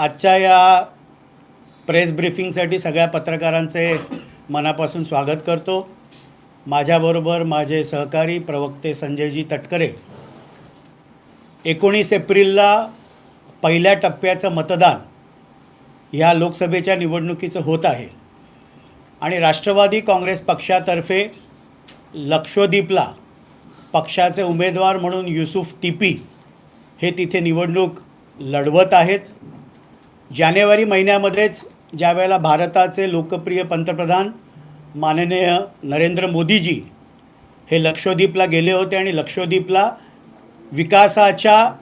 आजच्या या प्रेस ब्रीफिंगसाठी सगळ्या पत्रकारांचे मनापासून स्वागत करतो. माझ्याबरोबर माझे सहकारी प्रवक्ते संजयजी तटकरे. एकोणीस एप्रिलला पहिल्या टप्प्याचं मतदान ह्या लोकसभेच्या निवडणुकीचं होत आहे. आणि राष्ट्रवादी काँग्रेस पक्षातर्फे लक्षद्वीपला पक्षाचे उमेदवार म्हणून युसुफ टिपी हे तिथे निवडणूक लढवत आहेत. जानेवारी महिन्यामध्येच ज्या वेळेला भारताचे लोकप्रिय पंतप्रधान माननीय नरेंद्र मोदीजी हे लक्षद्वीपला गेले होते आणि लक्षद्वीपला विकासाच्या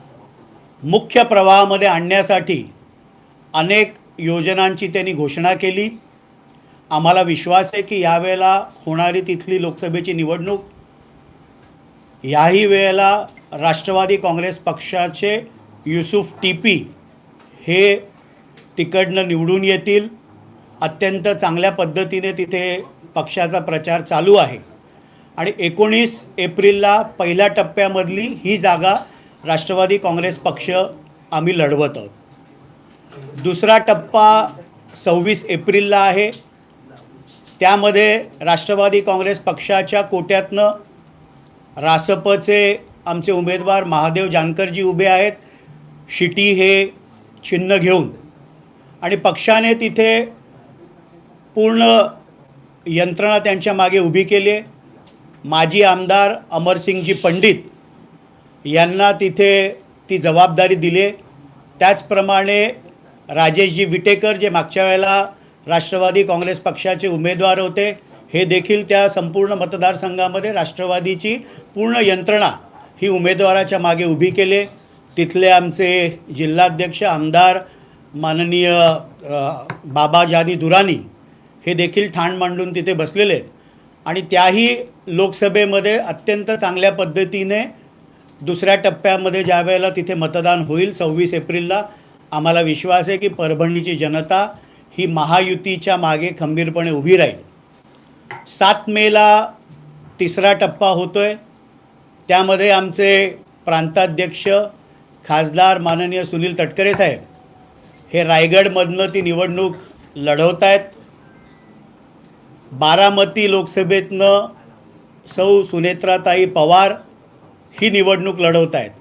मुख्य प्रवाहामध्ये आणण्यासाठी अनेक योजनांची त्यांनी घोषणा केली. आम्हाला विश्वास आहे की यावेळेला होणारी तिथली लोकसभेची निवडणूक याही वेळेला राष्ट्रवादी काँग्रेस पक्षाचे युसुफ टीपी हे तिकडनं निवडून येतील. अत्यंत चांगल्या पद्धतीने तिथे पक्षाचा प्रचार चालू आहे. आणि एकोणीस एप्रिलला पहिल्या टप्प्यामधली ही जागा राष्ट्रवादी काँग्रेस पक्ष आम्ही लढवत आहोत. दुसरा टप्पा सव्वीस एप्रिलला आहे. त्यामध्ये राष्ट्रवादी काँग्रेस पक्षाच्या कोट्यातनं रासपचे आमचे उमेदवार महादेव जानकरजी उभे आहेत. शिटी हे चिन्ह घेऊन आणि पक्षाने तिथे पूर्ण यंत्रणा त्यांच्या मागे उभी केली आहे. माजी आमदार अमरसिंगजी पंडित यांना तिथे ती जबाबदारी दिली त्याचप्रमाणे राजेशजी विटेकर जे मागच्या वेळेला राष्ट्रवादी काँग्रेस पक्षाचे उमेदवार होते हे देखील त्या संपूर्ण मतदारसंघामध्ये राष्ट्रवादीची पूर्ण यंत्रणा ही उमेदवाराच्या मागे उभी केली तिथले आमचे जिल्हाध्यक्ष आमदार माननीय बाबा जानी दुरानी हे देखील ठाण मांडून तिथे बसलेले आहेत. आणि त्याही लोकसभेमध्ये अत्यंत चांगल्या पद्धतीने दुसऱ्या टप्प्यामध्ये ज्या वेळेला तिथे मतदान होईल सव्वीस एप्रिलला आम्हाला विश्वास आहे की परभणीची जनता ही महायुतीच्या मागे खंबीरपणे उभी राहील. सात मेला तिसरा टप्पा होतो आहे त्यामध्ये आमचे प्रांताध्यक्ष खासदार माननीय सुनील तटकरे साहेब हे रायगडमधनं ती निवडणूक लढवत आहेत बारामती लोकसभेतनं सौ सुनेत्राताई पवार ही निवडणूक लढवत आहेत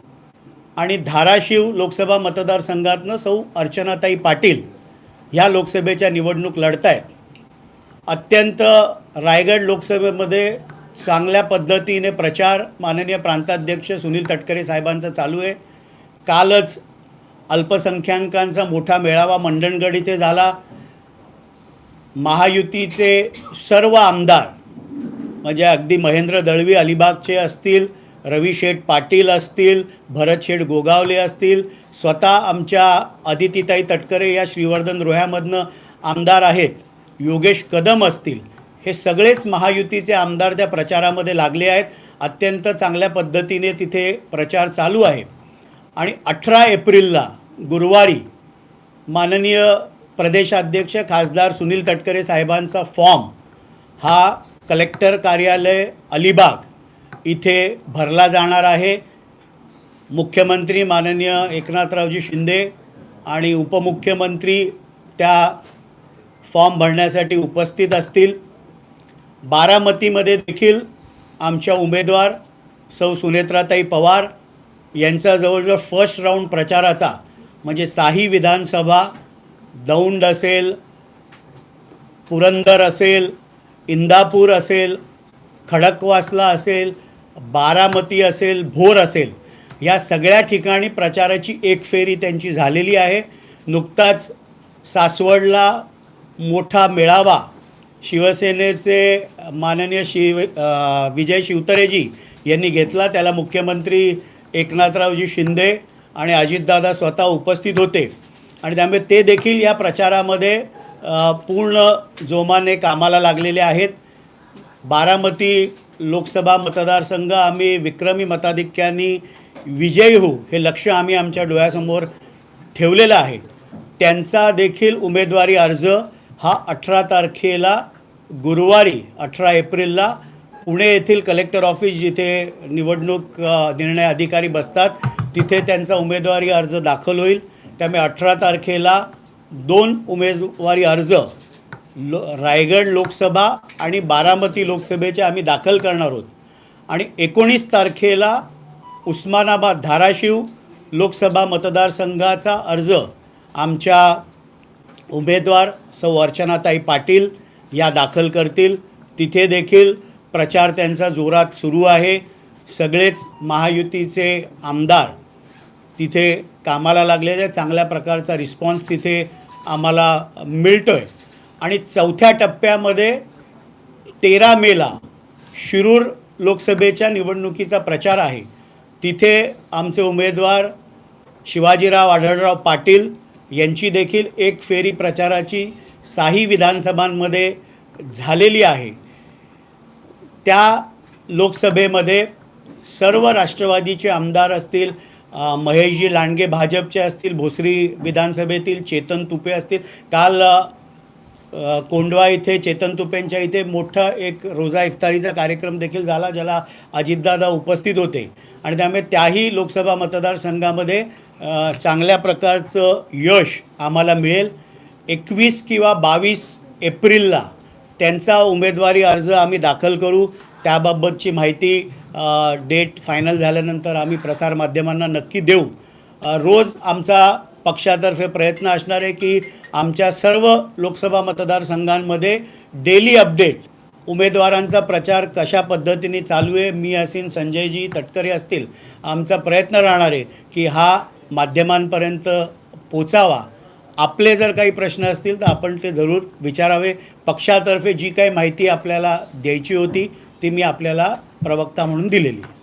आणि धाराशिव लोकसभा मतदारसंघातनं सौ अर्चनाताई पाटील ह्या लोकसभेच्या निवडणूक लढत आहेत अत्यंत रायगड लोकसभेमध्ये चांगल्या पद्धतीने प्रचार माननीय प्रांताध्यक्ष सुनील तटकरे साहेबांचा चालू आहे. कालच अल्पसंख्याकांचा मोठा मेळावा मंडणगड इथे झाला. महायुतीचे सर्व आमदार म्हणजे अगदी महेंद्र दळवी अलिबागचे असतील रवी शेठ पाटील असतील भरत शेठ गोगावले असतील स्वतः आमच्या अदितीताई तटकरे या श्रीवर्धन रोह्यामधनं आमदार आहेत. योगेश कदम असतील. हे सगळेच महायुतीचे आमदार त्या प्रचारामध्ये लागले आहेत. अत्यंत चांगल्या पद्धतीने तिथे प्रचार चालू आहे. आणि अठरा एप्रिलला गुरुवारी माननीय प्रदेशाध्यक्ष खासदार सुनील तटकरे साहेबांचा फॉर्म हा कलेक्टर कार्यालय अलिबाग इथे भरला जाणार आहे. मुख्यमंत्री माननीय एकनाथरावजी शिंदे आणि उपमुख्यमंत्री त्या फॉर्म भरण्यासाठी उपस्थित असतील. बारामतीमध्ये देखील आमच्या उमेदवार सौ सुनेत्राताई पवार यांचा जवळजवळ फर्स्ट राऊंड प्रचाराचा म्हणजे साही विधानसभा दौंड असेल पुरंदर असेल इंदापूर असेल खडकवासला असेल बारामती असेल भोर असेल या सगळ्या ठिकाणी प्रचाराची एक फेरी त्यांची झालेली आहे. नुकताच सासवडला मोठा मेळावा शिवसेनेचे माननीय शिव विजय शिवतरेजी यांनी घेतला. त्याला मुख्यमंत्री एकनाथरावजी शिंदे आणि अजितदादा स्वतः उपस्थित होते. आणि त्यामुळे ते देखील या प्रचारामध्ये पूर्ण जोमाने कामाला लागलेले आहेत. बारामती लोकसभा मतदारसंघ आम्ही विक्रमी मताधिक्याने विजयी होऊ हे लक्ष आम्ही आमच्या डोळ्यासमोर ठेवलेलं आहे. त्यांचा देखील उमेदवारी अर्ज हा अठरा तारखेला गुरुवारी अठरा एप्रिलला पुणे येथील कलेक्टर ऑफिस जिथे निवडणूक निर्णय अधिकारी बसतात तिथे त्यांचा उमेदवारी अर्ज दाखल होईल. त्यामुळे अठरा तारखेला दोन उमेदवारी अर्ज लो रायगड लोकसभा आणि बारामती लोकसभेचे आम्ही दाखल करणार आहोत. आणि एकोणीस तारखेला उस्मानाबाद धाराशिव लोकसभा मतदारसंघाचा अर्ज आमच्या उमेदवार सौ अर्चनाताई पाटील या दाखल करतील. तिथे देखील प्रचार त्यांचा जोरात सुरू आहे. सगळेच महायुतीचे आमदार तिथे कामाला लागलेले आहेत. चांगल्या प्रकारचा रिस्पॉन्स तिथे आम्हाला मिळतो आहे आणि चौथ्या टप्प्यामध्ये तेरा मेला शिरूर लोकसभेच्या निवडणुकीचा प्रचार आहे. तिथे आमचे उमेदवार शिवाजीराव आढळराव पाटील यांची देखील एक फेरी प्रचाराची साही विधानसभांमध्ये झालेली आहे. त्या लोकसभेमध्ये सर्व राष्ट्रवादीचे आमदार असतील महेशजी लांडगे भाजपचे असतील भोसरी विधानसभेतील चेतन तुपे असतील. काल कोंडवा इथे चेतन तुपेंच्या इथे मोठा एक रोजा इफ्तारीचा कार्यक्रम देखील झाला ज्याला अजितदादा उपस्थित होते. आणि त्यामुळे त्याही लोकसभा मतदारसंघामध्ये चांगल्या प्रकारचं यश आम्हाला मिळेल. एकवीस किंवा बावीस एप्रिलला त्यांचा उमेदवारी अर्ज आम्ही दाखल करू. त्याबाबतची माहिती डेट फायनल झाल्यानंतर आम्ही प्रसारमाध्यमांना नक्की देऊ. रोज आमचा पक्षातर्फे प्रयत्न असणार आहे की आमच्या सर्व लोकसभा मतदारसंघांमध्ये डेली अपडेट उमेदवारांचा प्रचार कशा पद्धतीने चालू आहे मी असीन संजयजी तटकरे असतील आमचा प्रयत्न राहणार आहे की हा माध्यमांपर्यंत पोचावा. आपले जर काही प्रश्न असतील तर आपण ते जरूर विचारावे. पक्षातर्फे जी काही माहिती आपल्याला द्यायची होती ती मी आपल्याला प्रवक्ता म्हणून दिलेली